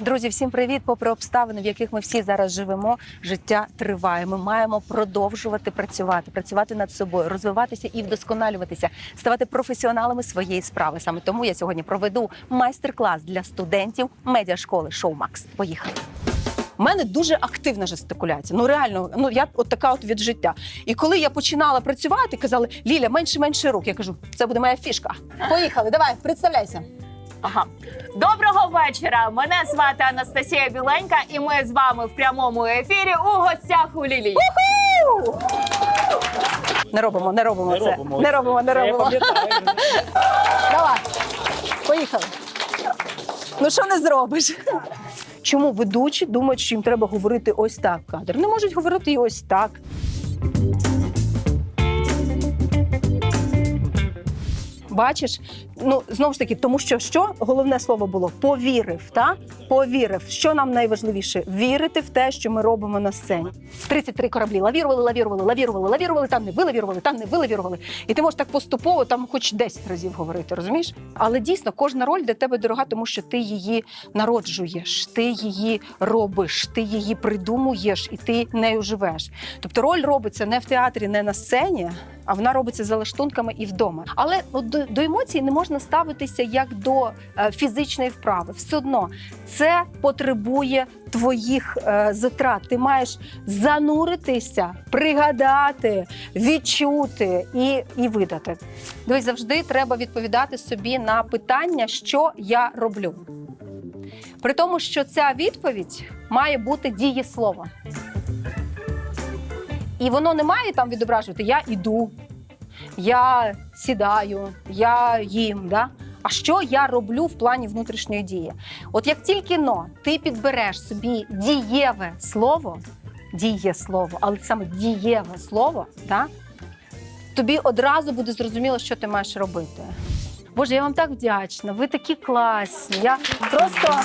Друзі, всім привіт! Попри обставини, в яких ми всі зараз живемо, життя триває. Ми маємо продовжувати працювати, працювати над собою, розвиватися і вдосконалюватися, ставати професіоналами своєї справи. Саме тому я сьогодні проведу майстер-клас для студентів медіашколи Шоумакс. Поїхали! У мене дуже активна жестикуляція. Ну реально, ну я от така от від життя. І коли я починала працювати, казали Ліля, менше менше рук. Я кажу, це буде моя фішка. Поїхали, давай, представляйся. Ага. Доброго вечора! Мене звати Анастасія Біленька, і ми з вами в прямому ефірі у гостях у Лілії. Не робимо, не робимо Не це. робимо. Не робимо, не Я робимо. пам'ятаю. Давай. Поїхали. Ну що не зробиш? Чому ведучі думають, що їм треба говорити ось так в кадр? Не можуть говорити і ось так. Бачиш, ну знову ж таки, тому що що головне слово було повірив. Та повірив. Що нам найважливіше? Вірити в те, що ми робимо на сцені. 33 кораблі лавірували, лавірували, лавірували, лавірували, там не вилавірували, там не вилавірували. І ти можеш так поступово там хоч 10 разів говорити, розумієш? Але дійсно кожна роль для тебе дорога, тому що ти її народжуєш, ти її робиш, ти її придумуєш і ти нею живеш. Тобто роль робиться не в театрі, не на сцені, а вона робиться за лаштунками і вдома. Але от до, емоцій не можна ставитися як до е, фізичної вправи. Все одно це потребує твоїх е, затрат. Ти маєш зануритися, пригадати, відчути і, і видати. Дивись, завжди треба відповідати собі на питання, що я роблю. При тому, що ця відповідь має бути дієслово. І воно не має там відображувати я іду, я сідаю, я їм. Да? А що я роблю в плані внутрішньої дії? От як тільки но ти підбереш собі дієве слово, дієслово, але саме дієве слово, да? тобі одразу буде зрозуміло, що ти маєш робити. Боже, я вам так вдячна. Ви такі класні. Я просто